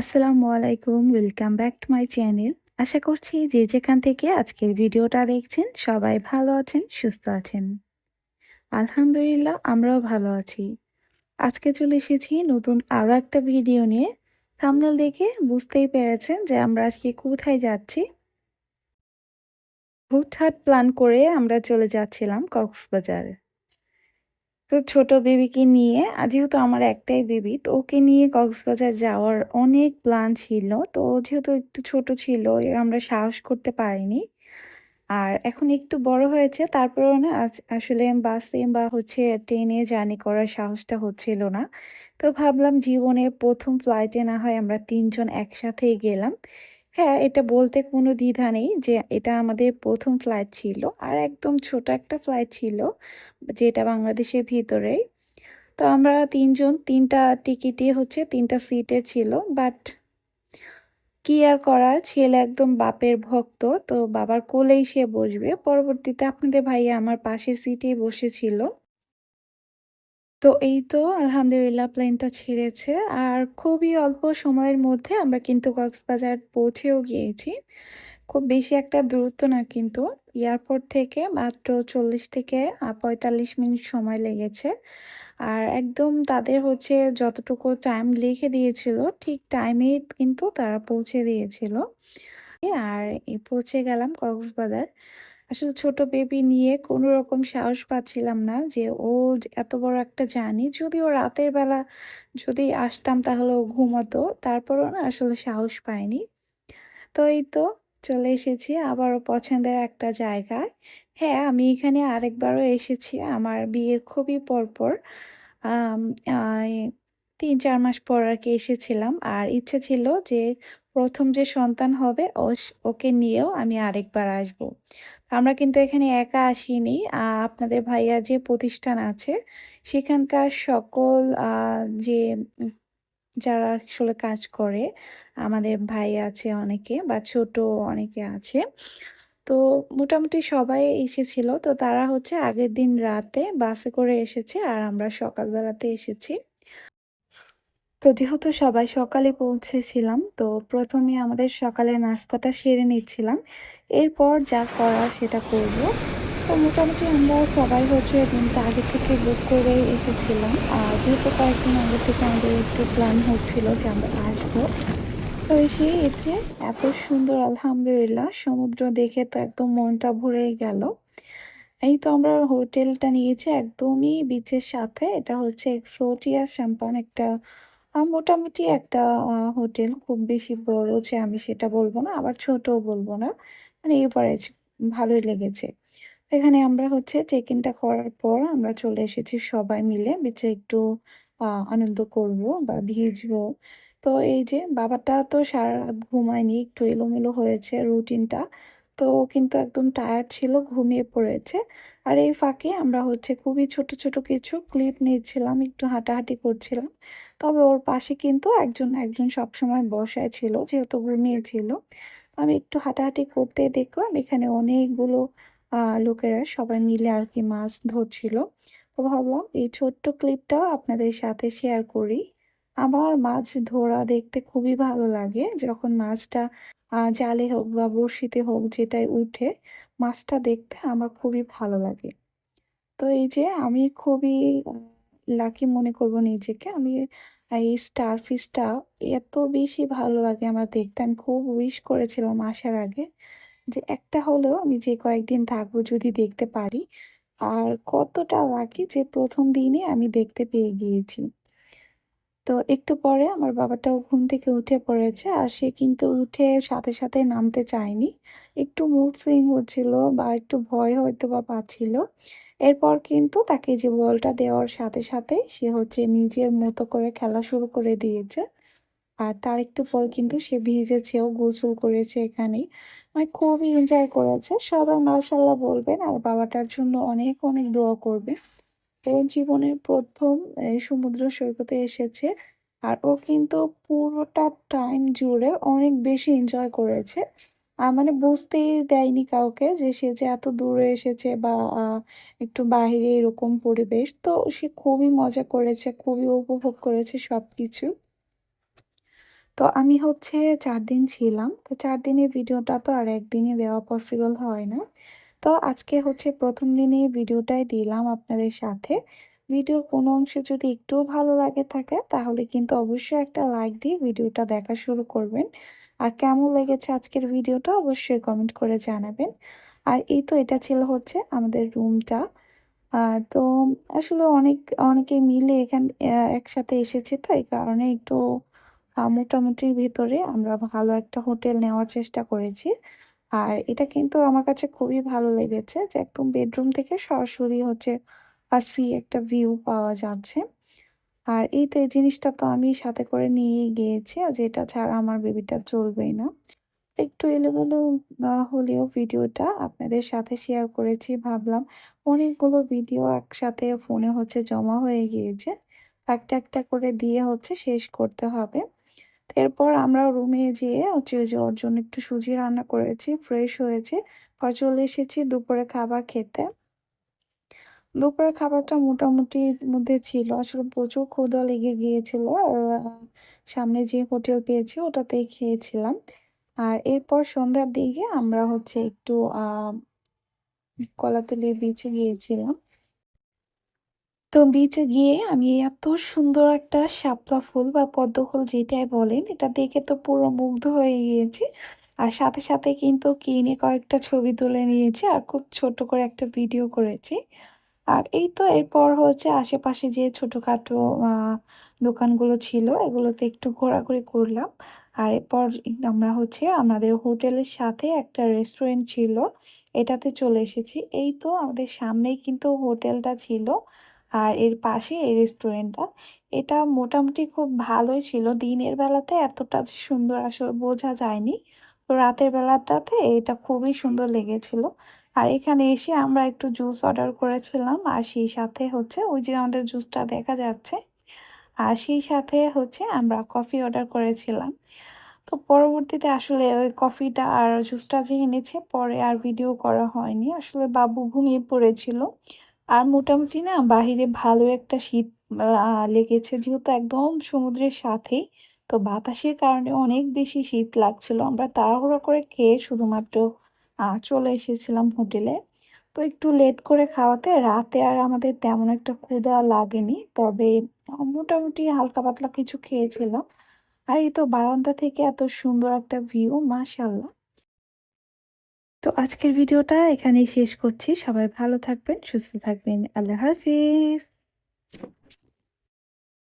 আসসালামু আলাইকুম welcome back to my channel আশা করছি যে যেখান থেকে আজকের ভিডিওটা দেখছেন, সবাই ভালো আছেন, সুস্থ আছেন। আলহামদুলিল্লাহ, আমরাও ভালো আছি। আজকে চলে এসেছি নতুন আরও একটা ভিডিও নিয়ে। থামনেল দেখে বুঝতেই পেরেছেন যে আমরা আজকে কোথায় যাচ্ছি। হুটহাট প্ল্যান করে আমরা চলে যাচ্ছিলাম কক্সবাজার। তো ছোট বেবিকে নিয়ে যেহেতু আমার একটাই বেবি, তো ওকে নিয়ে কক্সবাজার যাওয়ার অনেক প্ল্যান ছিল। তো যেহেতু একটু ছোট ছিল আমরা সাহস করতে পারিনি। আর এখন একটু বড় হয়েছে, তারপরেও না আসলে বাসে বা হচ্ছে ট্রেনে জার্নি করার সাহসটা হচ্ছিল না। তো ভাবলাম জীবনের প্রথম ফ্লাইটে না হয় আমরা তিনজন একসাথেই গেলাম। হ্যাঁ এটা বলতে কোনো দ্বিধা নেই যে এটা আমাদের প্রথম ফ্লাইট ছিল আর একদম ছোট একটা ফ্লাইট ছিল যেটা বাংলাদেশের ভিতরেই তো আমরা তিনজন, তিনটা টিকিটই হচ্ছে তিনটা সিটের ছিল বাট কি আর করার? ছেলে একদম বাপের ভক্ত, তো বাবার কোলেই সে বসবে। পরবর্তীতে আপনাদের ভাইয়া আমার পাশের সিটেই বসেছিল। তো এই তো আলহামদুলিল্লাহ প্লেনটা ছেড়েছে। আর খুবই অল্প সময়ের মধ্যে আমরা কিন্তু কক্সবাজার পৌঁছেও গিয়েছি। খুব বেশি একটা দূরত্ব না কিন্তু। এয়ারপোর্ট থেকে মাত্র চল্লিশ থেকে পঁয়তাল্লিশ মিনিট সময় লেগেছে। আর একদম তাদের হচ্ছে যতটুকু টাইম লিখে দিয়েছিল, ঠিক টাইমেই কিন্তু তারা পৌঁছে দিয়েছিল। আর পৌঁছে গেলাম কক্সবাজার। আসলে ছোট বেবি নিয়ে কোনো রকম সাহস পাচ্ছিলাম না যে ও এত বড় একটা জানি। যদিও রাতের বেলা যদি আসতাম তাহলে ও ঘুমাতো, তারপরও না আসলে সাহস পায়নি তো এই তো চলে এসেছি আবারও পছন্দের একটা জায়গায়। হ্যাঁ আমি এখানে আরেকবারও এসেছি আমার বিয়ের খুবই পরপর। তিন, চার মাস পর আর কি এসেছিলাম। আর ইচ্ছে ছিল যে প্রথম যে সন্তান হবে ওকে নিয়েও আমি আরেকবার আসব। আমরা কিন্তু এখানে একা আসিনি। আপনাদের ভাইয়ার যে প্রতিষ্ঠান আছে, সেখানকার সকল যে, যারা আসলে কাজ করে, আমাদের ভাই আছে অনেকে বা ছোট অনেকে আছে। তো মোটামুটি সবাই এসেছিল। তো তারা হচ্ছে আগের দিন রাতে বাসে করে এসেছে আর আমরা সকালবেলাতে এসেছি। তো যেহেতু সবাই সকালে পৌঁছেছিলাম, তো প্রথমে আমাদের সকালে নাস্তাটা সেরে নিচ্ছিলাম। এরপর যা করা সেটা করব। তো মোটামুটি আমরা সবাই হচ্ছে দিনটা আগে থেকে বুক করে এসেছিলাম। আর যেহেতু কয়েকদিন আগে থেকে আমাদের একটু প্ল্যান হচ্ছিল যে আমরা আসব। তো এসে এতে এত সুন্দর আলহামদুলিল্লাহ, সমুদ্র দেখে তো একদম মনটা ভরে গেল। এই তো আমরা হোটেলটা নিয়েছি একদমই বিচের সাথে। এটা হচ্ছে এক্সোটিয়া শ্যাম্পান একটা মোটামুটি একটা হোটেল খুব বেশি বড় যে আমি সেটা বলব না, আবার ছোটও বলব না। মানে এভারেজ ভালোই লেগেছে। এখানে আমরা হচ্ছে চেক ইনটা করার পর আমরা চলে এসেছি সবাই মিলে, বিচে একটু আনন্দ করব বা ভিজবো। তো এই যে বাবাটা তো সারা রাত ঘুমায়নি, একটু এলোমেলো হয়েছে রুটিনটা তো কিন্তু একদম টায়ার্ড ছিল, ঘুমিয়ে পড়েছে। আর এই ফাঁকে আমরা হচ্ছে খুবই ছোট ছোট কিছু ক্লিপ নিচ্ছিলাম একটু হাঁটাহাঁটি করছিলাম। তবে ওর পাশে কিন্তু একজন একজন সবসময় বসায় ছিল, যেহেতু ঘুমিয়েছিল আমি একটু হাঁটাহাঁটি করতে দেখলাম, এখানে অনেকগুলো লোকেরা সবাই মিলে আর কি মাছ ধরছিল। তো ভাবলাম এই ছোট্ট ক্লিপটাও আপনাদের সাথে শেয়ার করি। আমার মাছ ধরা দেখতে খুবই ভালো লাগে। যখন মাছটা জালে হোক বা বড়শিতে হোক যেটাই উঠে, মাছটা দেখতে আমার খুবই ভালো লাগে। তো এই যে আমি খুবই লাকি মনে করব নিজেকে। আমি এই স্টার ফিশটা এত বেশি ভালো লাগে আমার দেখতে। আমি খুব উইশ করেছিলাম আসার আগে যে একটা হলেও আমি যে কয়েকদিন থাকব যদি দেখতে পারি। আর কতটা লাকি যে প্রথম দিনে আমি দেখতে পেয়ে গিয়েছি। তো একটু পরে আমার বাবাটাও ঘুম থেকে উঠে পড়েছে আর সে কিন্তু উঠে সাথে সাথে নামতে চায়নি। একটু মুড সুইং হচ্ছিল বা একটু ভয় হয়তো বা পাচ্ছিল। এরপর কিন্তু তাকে যে বলটা দেওয়ার সাথে সাথে সে হচ্ছে নিজের মতো করে খেলা শুরু করে দিয়েছে। আর তার একটু পর কিন্তু সে ভিজেছেও, গোসল করেছে এখানেই মানে খুবই এনজয় করেছে। সবাই মার্শাল্লাহ বলবেন, আর বাবাটার জন্য অনেক অনেক দোয়া করবে ওর জীবনের প্রথম সমুদ্র সৈকতে এসেছে। আর ও কিন্তু পুরোটা টাইম জুড়ে অনেক বেশি এনজয় করেছে। মানে বুঝতেই দেয়নি কাউকে যে সে যে এত দূরে এসেছে বা একটু বাইরে এরকম পরিবেশ তো সে খুবই মজা করেছে, খুবই উপভোগ করেছে সব কিছু তো আমি হচ্ছে চার দিন ছিলাম। তো চার দিনের ভিডিওটা তো আর একদিনে দেওয়া পসিবল হয় না। তো আজকে হচ্ছে ১ম দিনেই ভিডিওটাই দিলাম আপনাদের সাথে। ভিডিওর কোনো অংশে যদি একটুও ভালো লাগে থাকে, তাহলে কিন্তু অবশ্যই একটা লাইক দিয়ে ভিডিওটা দেখা শুরু করবেন। আর কেমন লেগেছে আজকের ভিডিওটা অবশ্যই কমেন্ট করে জানাবেন। আর এই তো এটা ছিল হচ্ছে আমাদের রুমটা। তো আসলে অনেক, অনেকে মিলে এখান একসাথে এসেছে, তো এই কারণে একটু মোটামুটির ভেতরে আমরা ভালো একটা হোটেল নেওয়ার চেষ্টা করেছি। আর এটা কিন্তু আমার কাছে খুবই ভালো লেগেছে যে একদম বেডরুম থেকে সরাসরি হচ্ছে আ সি একটা ভিউ পাওয়া যাচ্ছে। আর এই তো এই জিনিসটা তো আমি সাথে করে নিয়েই গিয়েছি। আর যেটা ছাড়া আমার বেবিটা চলবেই না। একটু এলোমেলো হলেও ভিডিওটা আপনাদের সাথে শেয়ার করেছি ভাবলাম অনেকগুলো ভিডিও একসাথে ফোনে হচ্ছে জমা হয়ে গিয়েছে। একটা, একটা করে দিয়ে হচ্ছে শেষ করতে হবে। এরপর আমরা রুমে যেয়ে হচ্ছে যে ওর জন্য একটু সুজি রান্না করেছি, ফ্রেশ হয়েছি। পরে চলে এসেছি দুপুরে খাবার খেতে। দুপুরের খাবারটা মোটামুটির মধ্যে ছিল। আসলে প্রচুর ক্ষুধা লেগে গিয়েছিল। সামনে যে হোটেল পেয়েছি ওটাতেই খেয়েছিলাম। আর এরপর সন্ধ্যার দিকে আমরা হচ্ছে একটু কলাতলির বিচে গিয়েছিলাম। তো বিচে গিয়ে আমি এত সুন্দর একটা শাপলা ফুল বা পদ্ম ফুল যেটাই বলেন এটা দেখে তো পুরো মুগ্ধ হয়ে গিয়েছি। আর সাথে, সাথে কিন্তু কিনে কয়েকটা ছবি তুলে নিয়েছি আর খুব ছোট করে একটা ভিডিও করেছি। আর এই তো এরপর হচ্ছে আশেপাশে যে ছোটোখাটো দোকানগুলো ছিল এগুলোতে একটু ঘোরাঘুরি করলাম। আর এরপর আমরা হচ্ছে আমাদের হোটেলের সাথে একটা রেস্টুরেন্ট ছিল, এটাতে চলে এসেছি। এই তো আমাদের সামনেই কিন্তু হোটেলটা ছিল। আর এর পাশে এই রেস্টুরেন্টটা। এটা মোটামুটি খুব ভালোই ছিল। দিনের বেলাতে এতটা যে সুন্দর আসলে বোঝা যায়নি। তো রাতের বেলাটাতে এটা খুবই সুন্দর লেগেছিল। আর এখানে এসে আমরা একটু জুস অর্ডার করেছিলাম। আর সেই সাথে হচ্ছে ওই যে আমাদের জুসটা দেখা যাচ্ছে। আর সেই সাথে হচ্ছে আমরা কফি অর্ডার করেছিলাম। তো পরবর্তীতে আসলে ওই কফিটা আর জুসটা যে এনেছে, পরে আর ভিডিও করা হয়নি। আসলে বাবু ঘুমিয়ে পড়েছিল। আর মোটামুটি না বাহিরে ভালো একটা শীত লেগেছে যেহেতু একদম সমুদ্রের সাথেই। তো বাতাসের কারণে অনেক বেশি শীত লাগছিল। আমরা তাড়াহুড়ো করে খেয়ে শুধুমাত্র চলে এসেছিলাম হোটেলে। তো একটু লেট করে খাওয়াতে রাতে আর আমাদের তেমন একটা ক্ষুধা লাগেনি। তবে মোটামুটি হালকা পাতলা কিছু খেয়েছিলাম। আর এই তো বারান্দা থেকে এত সুন্দর একটা ভিউ মাশাআল্লাহ। তো আজকের ভিডিওটা এখানেই শেষ করছি। সবাই ভালো থাকবেন, সুস্থ থাকবেন। আল্লাহ হাফিজ।